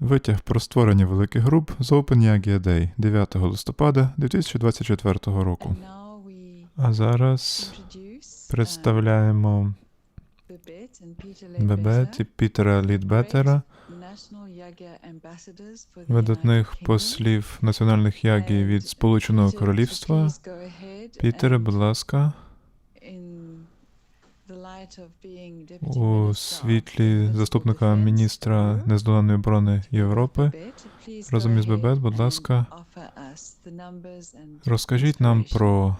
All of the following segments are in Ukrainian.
Витяг про створення великих груп з OpenYagi Day 9 листопада 2024 року. А зараз представляємо Бебет і Пітера Лідбетера, видатних послів національних ягі від Сполученого Королівства. Пітере, будь ласка, у світлі заступника міністра нездоланної оборони Європи разом із Бебет, будь ласка, розкажіть нам про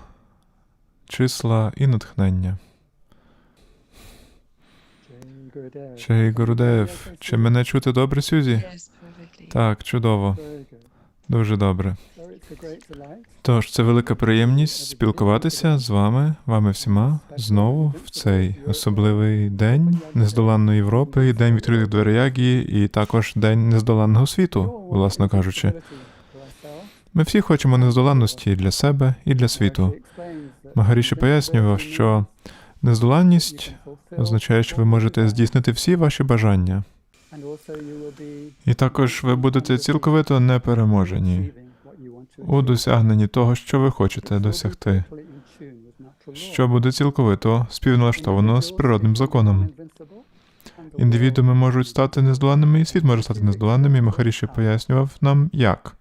числа і натхнення. Чей Гурудев, чи мене чути добре, Сюзі? Так, чудово, дуже добре. Тож це велика приємність спілкуватися з вами, вами всіма, знову в цей особливий день нездоланної Європи, день відкритих дверей і також день нездоланного світу, власно кажучи. Ми всі хочемо нездоланності для себе і для світу. Магаріші пояснював, що нездоланність означає, що ви можете здійснити всі ваші бажання, і також ви будете цілковито непереможені у досягненні того, що ви хочете досягти, що буде цілковито співналаштовано з природним законом. Індивідуми можуть стати нездоланними, і світ може стати нездоланним, і Махаріші пояснював нам, як.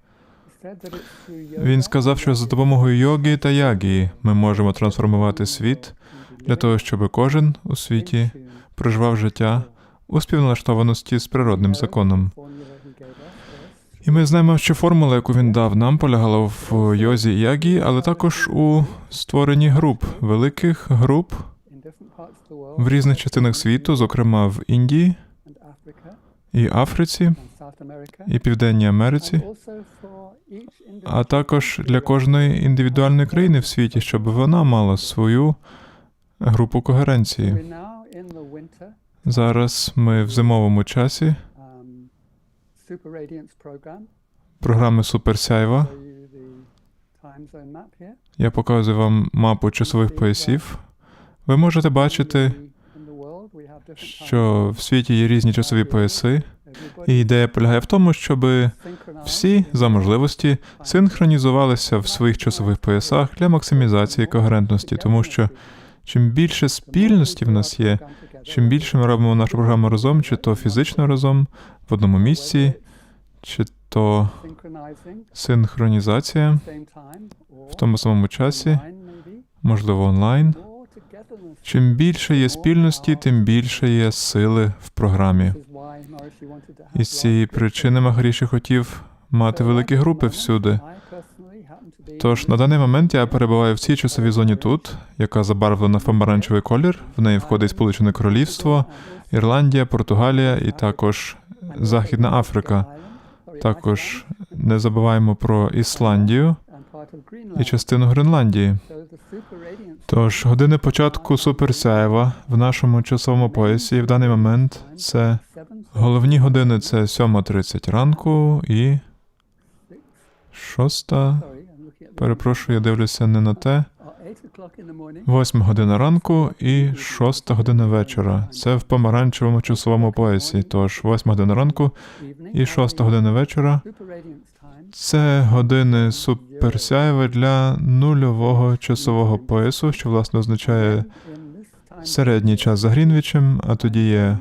Він сказав, що за допомогою йоги та ягії ми можемо трансформувати світ для того, щоб кожен у світі проживав життя у співналаштованості з природним законом. І ми знаємо, що формула, яку він дав нам, полягала в йозі і ягі, але також у створенні груп, великих груп в різних частинах світу, зокрема в Індії і Африці, і Південній Америці, а також для кожної індивідуальної країни в світі, щоб вона мала свою групу когеренції. Зараз ми в зимовому часі програми Суперсяйва. Я показую вам мапу часових поясів. Ви можете бачити, що в світі є різні часові пояси, і ідея полягає в тому, щоб всі за можливості синхронізувалися в своїх часових поясах для максимізації когерентності, тому що чим більше спільності в нас є, чим більше ми робимо нашу програму разом, чи то фізично разом в одному місці, чи то синхронізація в тому самому часі, можливо, онлайн. Чим більше є спільності, тим більше є сили в програмі. І з цієї причини Махаріші хотів мати великі групи всюди. Тож на даний момент я перебуваю в цій часовій зоні тут, яка забарвлена в помаранчевий колір. В неї входить Сполучене Королівство, Ірландія, Португалія і також Західна Африка. Також не забуваємо про Ісландію і частину Гренландії. Тож години початку суперсяєва в нашому часовому поясі в даний момент це головні години це 7.30 ранку і 6. Перепрошую, я дивлюся не на те. 8 година ранку і 6 година вечора. Це в помаранчевому часовому поясі. Тож 8 година ранку і 6 година вечора. Це години суперсяєва для нульового часового поясу, що власне означає середній час за Грінвічем, а тоді є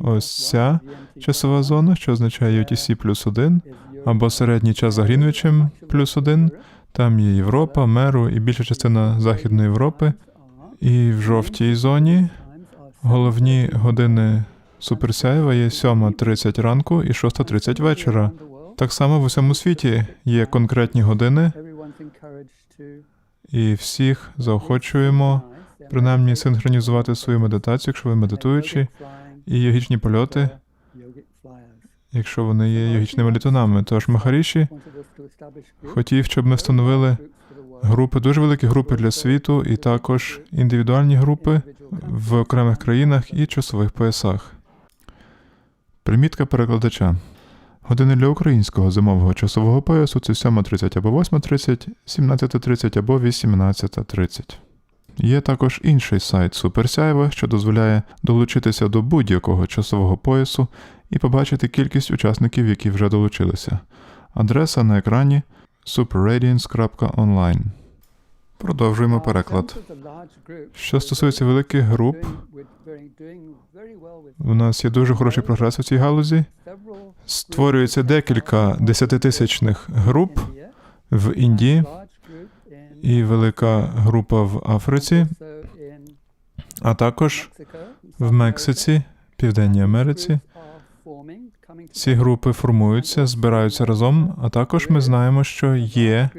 ось ця часова зона, що означає UTC плюс 1, або середній час за Грінвічем плюс 1. Там є Європа, Меру і більша частина Західної Європи. І в жовтій зоні головні години Суперсяєва є 7.30 ранку і 6.30 вечора. Так само в усьому світі є конкретні години, і всіх заохочуємо принаймні синхронізувати свою медитацію, якщо ви медитуючі, і йогічні польоти, якщо вони є йогічними літунами. Тож Махаріші хотів, щоб ми встановили групи, дуже великі групи для світу, і також індивідуальні групи в окремих країнах і часових поясах. Примітка перекладача. Години для українського зимового часового поясу це 7.30 або 8.30, 17.30 або 18.30. Є також інший сайт Суперсяйва, що дозволяє долучитися до будь-якого часового поясу і побачити кількість учасників, які вже долучилися. Адреса на екрані superradiance.online. Продовжуємо переклад. Що стосується великих груп, у нас є дуже хороший прогрес у цій галузі. Створюється декілька десятитисячних груп в Індії і велика група в Африці, а також в Мексиці, Південній Америці. Ці групи формуються, збираються разом, а також ми знаємо, що є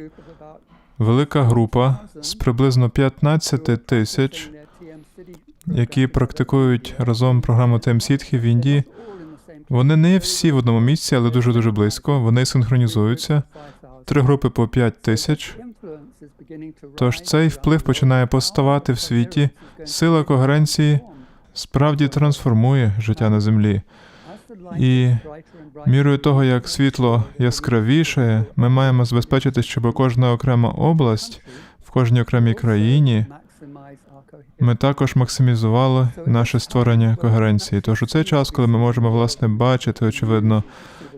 велика група з приблизно 15 тисяч, які практикують разом програму TM-Сітхи в Індії. Вони не всі в одному місці, але дуже дуже близько. Вони синхронізуються. Три групи по 5 тисяч. Тож цей вплив починає поставати в світі. Сила когеренції справді трансформує життя на землі. І мірою того, як світло яскравіше, ми маємо забезпечити, щоб кожна окрема область в кожній окремій країні ми також максимізували наше створення когеренції. Тож у цей час, коли ми можемо власне бачити, очевидно,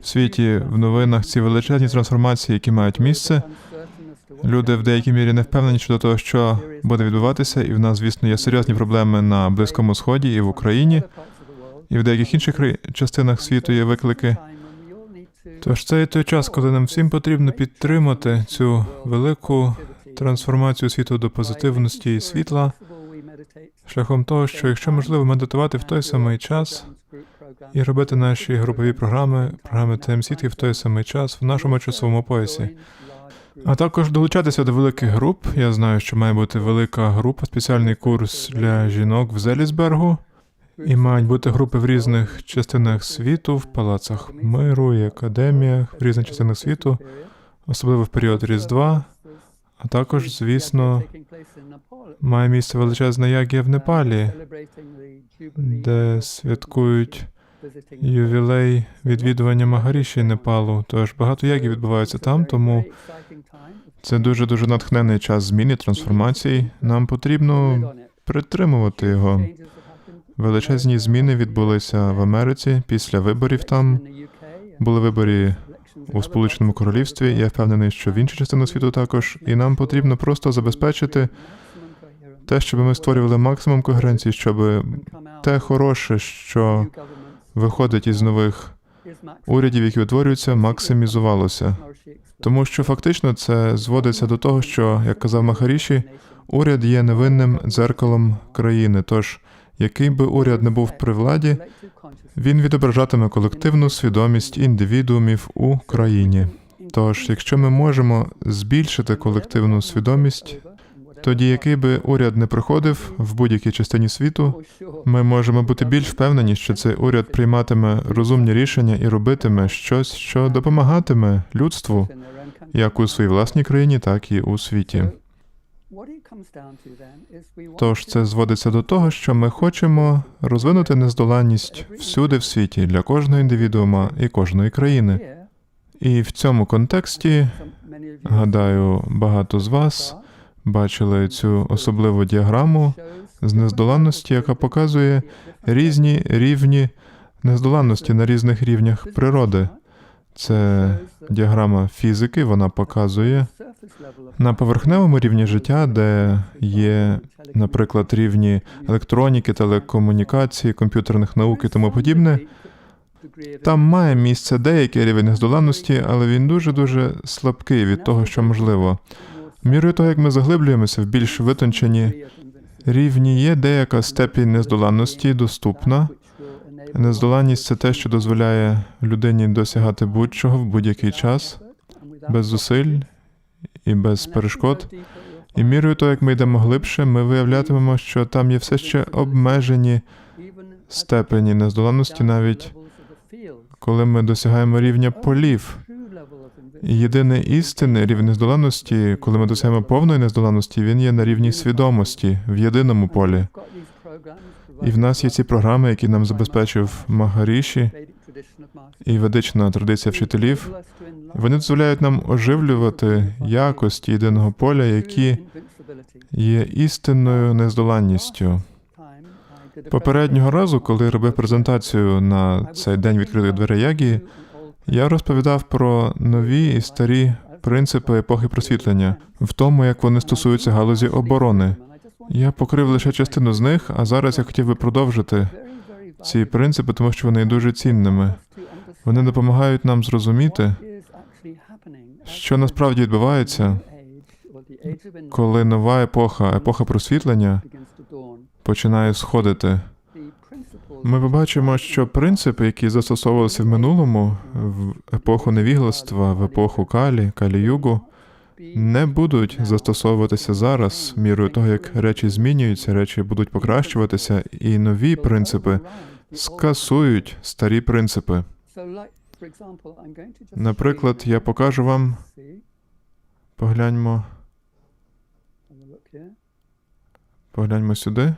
в світі в новинах ці величезні трансформації, які мають місце, люди в деякій мірі не впевнені щодо того, що буде відбуватися, і в нас, звісно, є серйозні проблеми на Близькому Сході і в Україні, і в деяких інших частинах світу є виклики. Тож це є той час, коли нам всім потрібно підтримати цю велику трансформацію світу до позитивності і світла, шляхом того, що якщо можливо медитувати в той самий час і робити наші групові програми, програми ТМСІТки в той самий час в нашому часовому поясі. А також долучатися до великих груп. Я знаю, що має бути велика група, спеціальний курс для жінок в Зелісбергу. І мають бути групи в різних частинах світу, в палацах миру і академіях, в різних частинах світу, особливо в період Різдва. А також, звісно, має місце величезна ягія в Непалі, де святкують ювілей відвідування Магаріші Непалу. Тож багато ягів відбувається там, тому це дуже дуже натхнений час зміни, трансформації. Нам потрібно притримувати його. Величезні зміни відбулися в Америці після виборів там. Були вибори у Сполученому Королівстві. Я впевнений, що в інші частини світу також. І нам потрібно просто забезпечити те, щоб ми створювали максимум когеренції, щоб те хороше, що виходить із нових урядів, які утворюються, максимізувалося. Тому що фактично це зводиться до того, що, як казав Махаріші, уряд є невинним дзеркалом країни. Тож, який би уряд не був при владі, він відображатиме колективну свідомість індивідуумів у країні. Тож, якщо ми можемо збільшити колективну свідомість, тоді який би уряд не приходив в будь-якій частині світу, ми можемо бути більш впевнені, що цей уряд прийматиме розумні рішення і робитиме щось, що допомагатиме людству як у своїй власній країні, так і у світі. Тож це зводиться до того, що ми хочемо розвинути нездоланність всюди в світі для кожного індивідуума і кожної країни. І в цьому контексті, гадаю, багато з вас бачили цю особливу діаграму з нездоланності, яка показує різні рівні нездоланності на різних рівнях природи. Це діаграма фізики, вона показує на поверхневому рівні життя, де є, наприклад, рівні електроніки, телекомунікації, комп'ютерних наук і тому подібне. Там має місце деякий рівень нездоланності, але він дуже дуже слабкий від того, що можливо. Мірою того, як ми заглиблюємося в більш витончені рівні, є деяка степінь нездоланності доступна. Нездоланність це те, що дозволяє людині досягати будь-чого в будь-який час, без зусиль і без перешкод. І мірою того, як ми йдемо глибше, ми виявлятимемо, що там є все ще обмежені степені нездоланності, навіть коли ми досягаємо рівня полів. І єдиний істинний рівень нездоланності, коли ми досягаємо повної нездоланності, він є на рівні свідомості в єдиному полі. І в нас є ці програми, які нам забезпечив Магаріші і ведична традиція вчителів. Вони дозволяють нам оживлювати якості єдиного поля, які є істинною нездоланністю. Попереднього разу, коли робив презентацію на цей день відкритих дверей Ягі, я розповідав про нові і старі принципи епохи просвітлення в тому, як вони стосуються галузі оборони. Я покрив лише частину з них, а зараз я хотів би продовжити ці принципи, тому що вони дуже цінними. Вони допомагають нам зрозуміти, що насправді відбувається, коли нова епоха, епоха просвітлення, починає сходити. Ми побачимо, що принципи, які застосовувалися в минулому, в епоху невігластва, в епоху Калі, Калі-Югу, не будуть застосовуватися зараз, мірою того, як речі змінюються, речі будуть покращуватися, і нові принципи скасують старі принципи. Наприклад, я покажу вам, погляньмо, погляньмо сюди.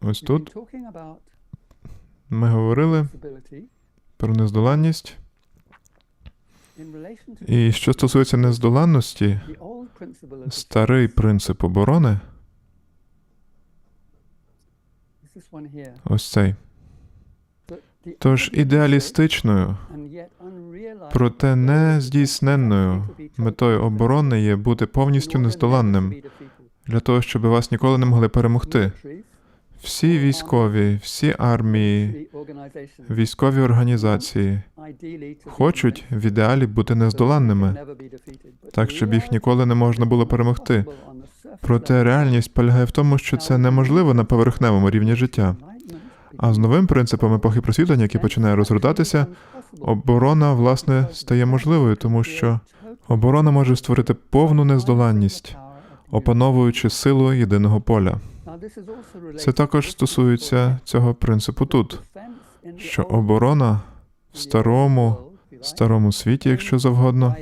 Ось тут ми говорили про нездоланність. І що стосується нездоланності, старий принцип оборони, ось цей. Тож ідеалістичною, проте не здійсненною метою оборони є бути повністю нездоланним для того, щоб вас ніколи не могли перемогти. Всі військові, всі армії, військові організації хочуть в ідеалі бути нездоланними, так щоб їх ніколи не можна було перемогти. Проте реальність полягає в тому, що це неможливо на поверхневому рівні життя. А з новим принципом епохи просвітлення, який починає розгортатися, оборона власне стає можливою, тому що оборона може створити повну нездоланність, опановуючи силу єдиного поля. Це також стосується цього принципу тут, що оборона в старому, старому світі, якщо завгодно,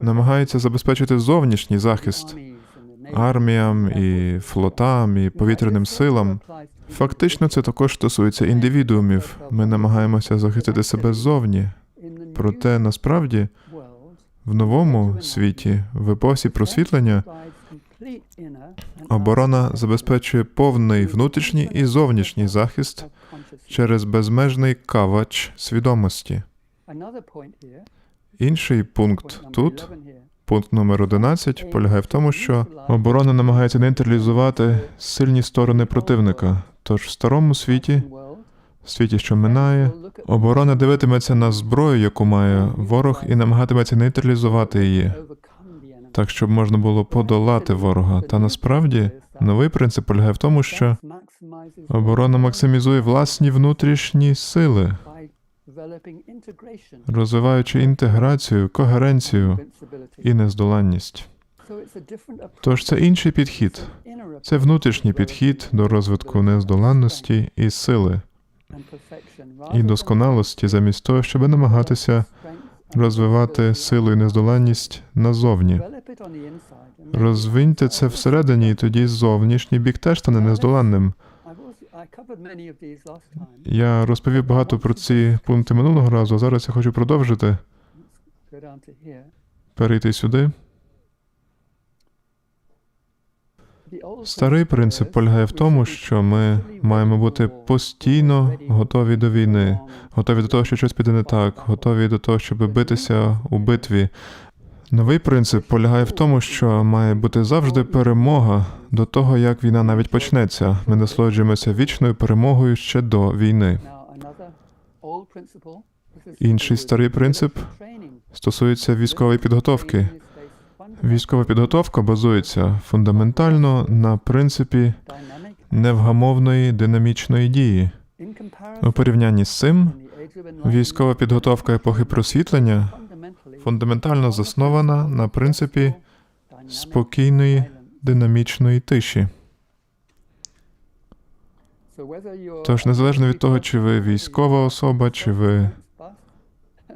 намагається забезпечити зовнішній захист арміям і флотам і повітряним силам. Фактично, це також стосується індивідуумів. Ми намагаємося захистити себе ззовні. Проте насправді в новому світі, в епосі просвітлення, оборона забезпечує повний внутрішній і зовнішній захист через безмежний кавач свідомості. Інший пункт тут, пункт номер 11, полягає в тому, що оборона намагається нейтралізувати сильні сторони противника. Тож в старому світі, в світі, що минає, оборона дивитиметься на зброю, яку має ворог, і намагатиметься нейтралізувати її, так щоб можна було подолати ворога. Та насправді новий принцип полягає в тому, що оборона максимізує власні внутрішні сили, розвиваючи інтеграцію, когеренцію і нездоланність. Тож це інший підхід. Це внутрішній підхід до розвитку нездоланності і сили і досконалості, замість того, щоб намагатися розвивати силу і нездоланність назовні. Розвиньте це всередині, і тоді зовнішній бік теж стане нездоланним. Я розповів багато про ці пункти минулого разу, а зараз я хочу продовжити перейти сюди. Старий принцип полягає в тому, що ми маємо бути постійно готові до війни, готові до того, що щось піде не так, готові до того, щоб битися у битві. Новий принцип полягає в тому, що має бути завжди перемога до того, як війна навіть почнеться. Ми насолоджуємося вічною перемогою ще до війни. Інший старий принцип стосується військової підготовки. Військова підготовка базується фундаментально на принципі невгамовної динамічної дії. У порівнянні з цим, військова підготовка епохи просвітлення фундаментально заснована на принципі спокійної динамічної тиші. Тож, незалежно від того, чи ви військова особа, чи ви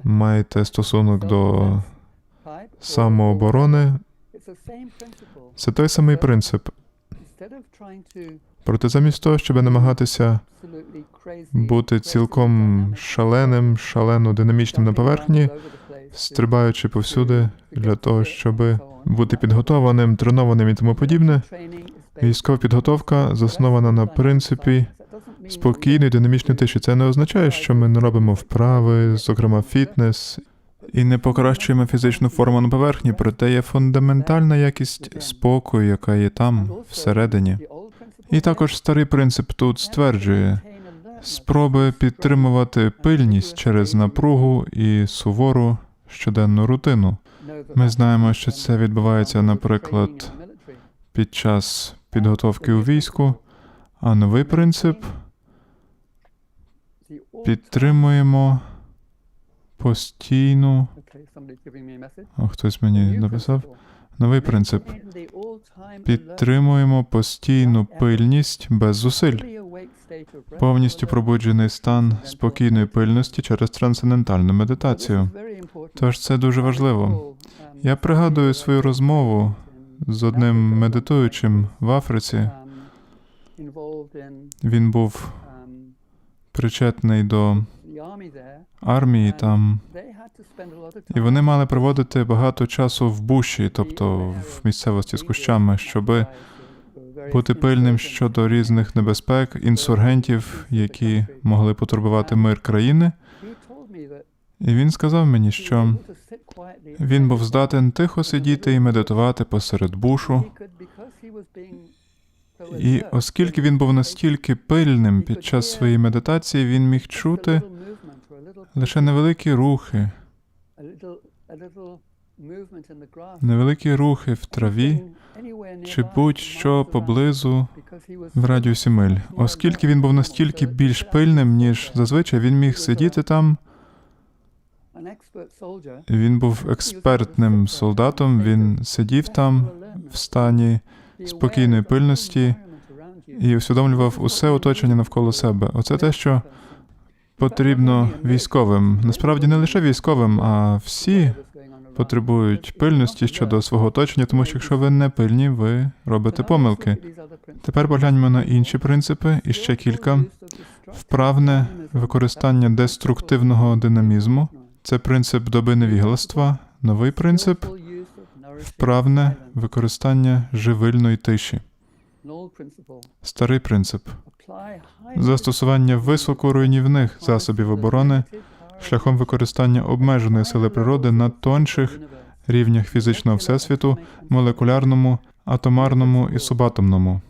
маєте стосунок до самооборони, це той самий принцип. Проте замість того, щоб намагатися бути цілком шаленим, шалено динамічним на поверхні, стрибаючи повсюди для того, щоб бути підготованим, тренованим і тому подібне. Військова підготовка заснована на принципі спокійної динамічної тиші. Це не означає, що ми не робимо вправи, зокрема фітнес, і не покращуємо фізичну форму на поверхні, проте є фундаментальна якість спокою, яка є там, всередині. І також старий принцип тут стверджує спроби підтримувати пильність через напругу і сувору щоденну рутину. Ми знаємо, що це відбувається, наприклад, під час підготовки у війську, а новий принцип підтримуємо постійну. О, хтось мені написав. Новий принцип. Підтримуємо постійну пильність без зусиль. Повністю пробуджений стан спокійної пильності через трансцендентальну медитацію. Тож це дуже важливо. Я пригадую свою розмову з одним медитуючим в Африці. Він був причетний до армії там, і вони мали проводити багато часу в буші, тобто в місцевості з кущами, щоб бути пильним щодо різних небезпек, інсургентів, які могли потурбувати мир країни. І він сказав мені, що він був здатен тихо сидіти і медитувати посеред бушу. І оскільки він був настільки пильним під час своєї медитації, він міг чути лише невеликі рухи, невеликі рухи в траві чи будь-що поблизу в радіусі миль. Оскільки він був настільки більш пильним, ніж зазвичай, він міг сидіти там. Він був експертним солдатом. Він сидів там в стані спокійної пильності і усвідомлював усе оточення навколо себе. Оце те, що потрібно військовим. Насправді не лише військовим, а всі потребують пильності щодо свого оточення, тому що якщо ви не пильні, ви робите помилки. Тепер погляньмо на інші принципи і ще кілька. Вправне використання деструктивного динамізму це принцип доби невігластва, новий принцип вправне використання живильної тиші. Старий принцип застосування високоруйнівних засобів оборони шляхом використання обмеженої сили природи на тонших рівнях фізичного всесвіту, молекулярному, атомарному і субатомному.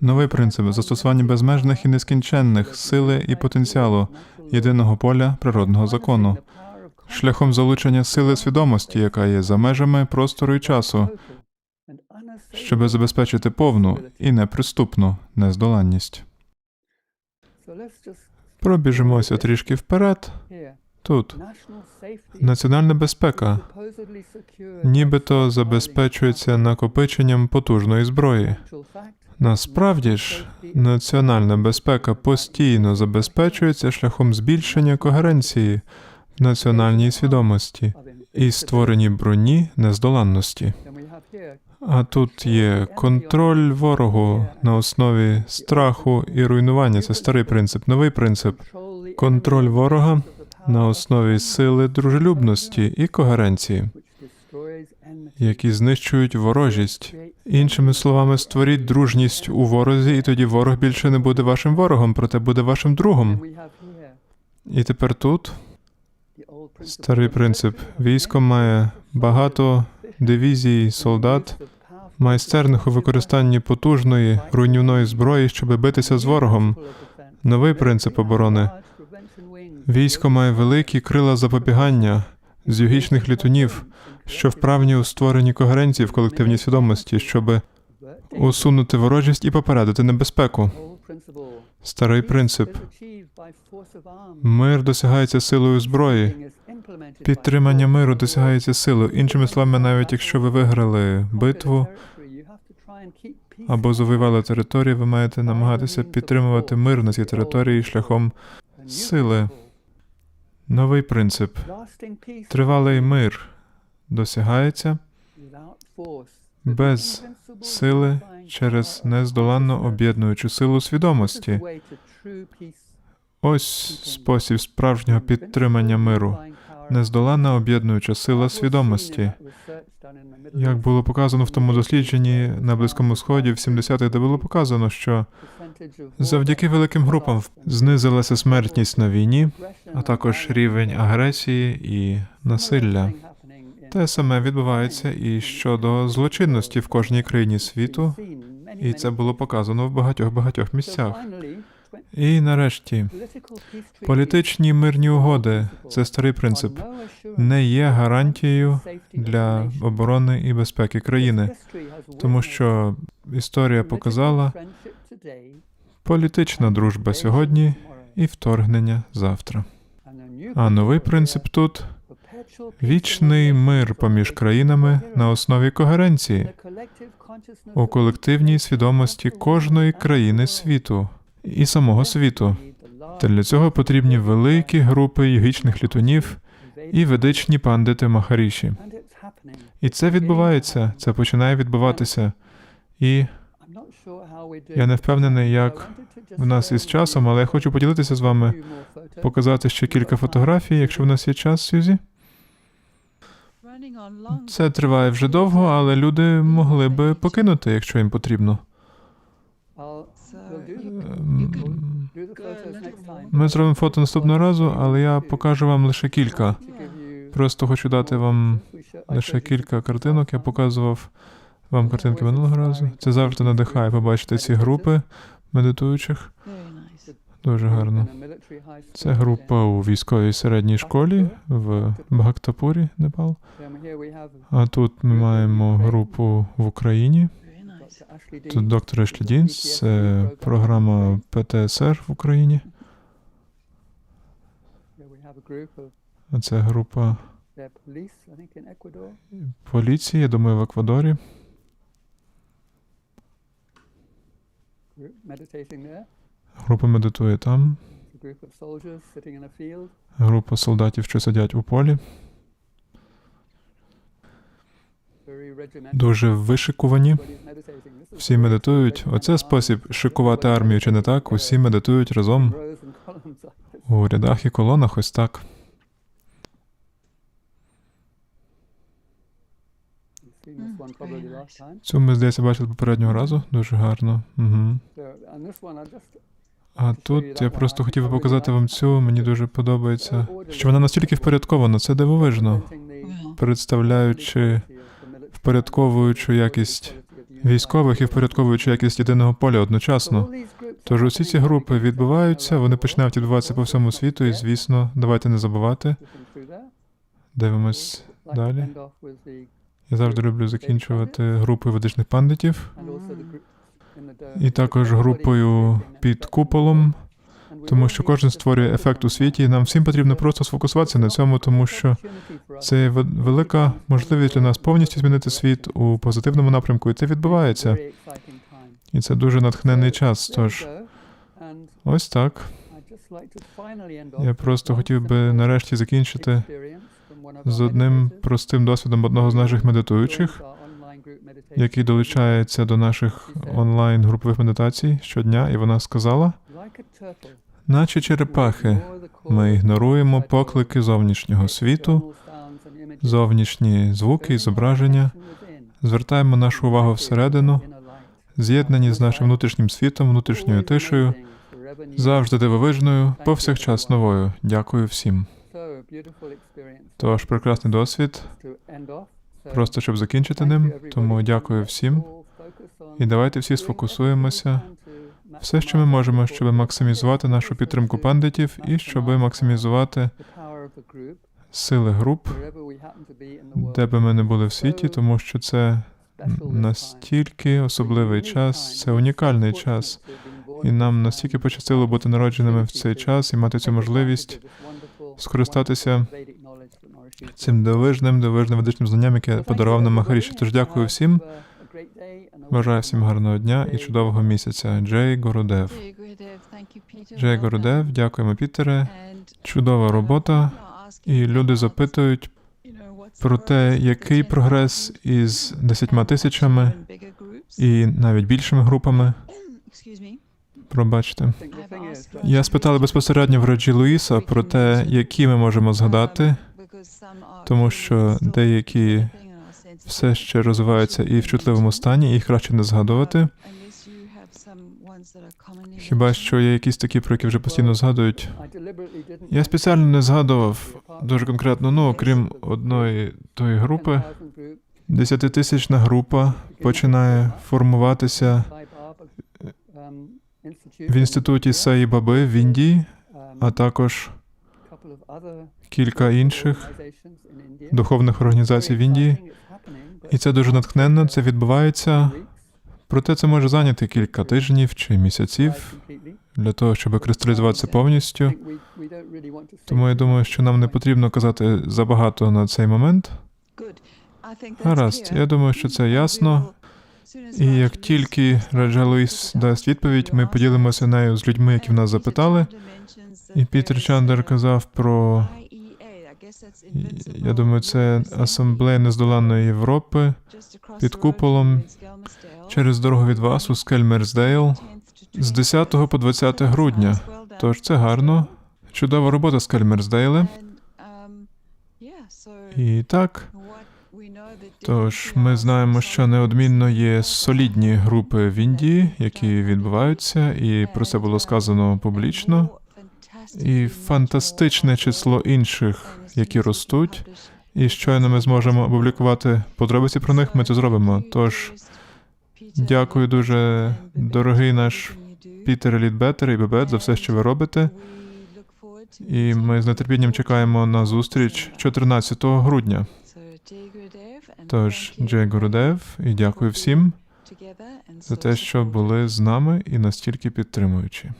Новий принцип застосування безмежних і нескінченних сили і потенціалу єдиного поля природного закону, шляхом залучення сили свідомості, яка є за межами простору і часу, щоб забезпечити повну і неприступну нездоланність. Пробіжимося трішки вперед. Тут національна безпека нібито забезпечується накопиченням потужної зброї. Насправді ж, національна безпека постійно забезпечується шляхом збільшення когеренції національній свідомості і створенні броні нездоланності. А тут є контроль ворогу на основі страху і руйнування. Це старий принцип, новий принцип. Контроль ворога на основі сили дружелюбності і когеренції, які знищують ворожість. Іншими словами, створіть дружність у ворозі, і тоді ворог більше не буде вашим ворогом, проте буде вашим другом. І тепер тут старий принцип. Військо має багато дивізій солдат, майстерних у використанні потужної руйнівної зброї, щоб битися з ворогом. Новий принцип оборони. Військо має великі крила запобігання з югічних літунів, що вправні у створенні когеренції в колективній свідомості, щоб усунути ворожість і попередити небезпеку. Старий принцип. Мир досягається силою зброї. Підтримання миру досягається силою. Іншими словами, навіть якщо ви виграли битву або завоювали територію, ви маєте намагатися підтримувати мир на цій території шляхом сили. Новий принцип. Тривалий мир досягається без сили через нездоланно об'єднуючу силу свідомості. Ось спосіб справжнього підтримання миру. Нездоланна об'єднуюча сила свідомості. Як було показано в тому дослідженні на Близькому Сході в 70-х, де було показано, що завдяки великим групам знизилася смертність на війні, а також рівень агресії і насилля. Те саме відбувається і щодо злочинності в кожній країні світу, і це було показано в багатьох багатьох місцях. І нарешті, політичні мирні угоди це старий принцип, не є гарантією для оборони і безпеки країни, тому що історія показала політична дружба сьогодні і вторгнення завтра. А новий принцип тут вічний мир поміж країнами на основі когеренції у колективній свідомості кожної країни світу і самого світу. Та для цього потрібні великі групи йогічних літунів і ведичні пандити Махаріші. І це відбувається, це починає відбуватися. І я не впевнений, як в нас із часом, але я хочу поділитися з вами, показати ще кілька фотографій, якщо в нас є час, Сюзі. Це триває вже довго, але люди могли би покинути, якщо їм потрібно. Ми зробимо фото наступного разу, але я покажу вам лише кілька. Просто хочу дати вам лише кілька картинок. Я показував вам картинки минулого разу. Це завжди надихає побачити ці групи медитуючих. Дуже гарно. Це група у військовій середній школі в Бхактапурі, Непал. А тут ми маємо групу в Україні. Тут доктор Ешлі Дінс, це програма ПТСР в Україні. Це група поліції, я думаю, в Еквадорі. Група медитує там. Група солдатів, що сидять у полі. Дуже вишикувані. Всі медитують. Оце спосіб шикувати армію, чи не так? Усі медитують разом у рядах і колонах, ось так. Цю ми, здається, бачили попереднього разу. Дуже гарно. Угу. А тут я просто хотів би показати вам цю. Мені дуже подобається, що вона настільки впорядкована. Це дивовижно, представляючи впорядковуючу якість військових і впорядковуючи якість єдиного поля одночасно. Тож усі ці групи відбуваються, вони починають відбуватися по всьому світу, і звісно, давайте не забувати. Дивимось далі. Я завжди люблю закінчувати групою ведичних пандитів і також групою під куполом, тому що кожен створює ефект у світі. Нам всім потрібно просто сфокусуватися на цьому, тому що це велика можливість для нас повністю змінити світ у позитивному напрямку, і це відбувається. І це дуже натхненний час. Тож ось так. Я просто хотів би нарешті закінчити з одним простим досвідом одного з наших медитуючих, який долучається до наших онлайн групових медитацій щодня, і вона сказала: наче черепахи, ми ігноруємо поклики зовнішнього світу, зовнішні звуки і зображення, звертаємо нашу увагу всередину, з'єднані з нашим внутрішнім світом, внутрішньою тишею, завжди дивовижною, повсякчас новою. Дякую всім. Тож прекрасний досвід, просто щоб закінчити ним. Тому дякую всім. І давайте всі сфокусуємося. Все, що ми можемо, щоб максимізувати нашу підтримку пандитів і щоб максимізувати сили груп, де би ми не були в світі, тому що це настільки особливий час, це унікальний час. І нам настільки пощастило бути народженими в цей час і мати цю можливість скористатися цим дивижним, дивижним ведичним знанням, яке подарував нам Махаріші. Тож дякую всім. Бажаю всім гарного дня і чудового місяця. Джей Горудев. Джей Горудев, дякуємо, Пітере. Чудова робота. І люди запитують про те, який прогрес із десятьма тисячами і навіть більшими групами. Пробачте. Я спитала безпосередньо в Реджі Луїса про те, які ми можемо згадати тому що деякі все ще розвиваються і в чутливому стані, і їх краще не згадувати. Хіба що є якісь такі, про які вже постійно згадують. Я спеціально не згадував дуже конкретно, ну окрім одної тої групи. Десятитисячна група починає формуватися в інституті Саї Баби в Індії, а також кілька інших духовних організацій в Індії. І це дуже натхненно, це відбувається. Проте це може зайняти кілька тижнів чи місяців для того, щоб кристалізуватися повністю. Тому я думаю, що нам не потрібно казати забагато на цей момент. Гаразд, я думаю, що це ясно. І як тільки Раджа Луїс дасть відповідь, ми поділимося нею з людьми, які в нас запитали. І Пітер Чандер казав про я думаю, це асамблея нездоланної Європи під куполом через дорогу від вас у Скельмерсдейл з 10 по 20 грудня. Тож це гарно. Чудова робота Скельмерсдейле. І так, тож ми знаємо, що неодмінно є солідні групи в Індії, які відбуваються, і про це було сказано публічно. І фантастичне число інших, які ростуть. І щойно ми зможемо опублікувати подробиці про них, ми це зробимо. Тож дякую дуже, дорогий наш Пітер Лідбетер і Бебет за все, що ви робите. І ми з нетерпінням чекаємо на зустріч 14 грудня. Тож, Джей Гурудев, і дякую всім за те, що були з нами і настільки підтримуючи.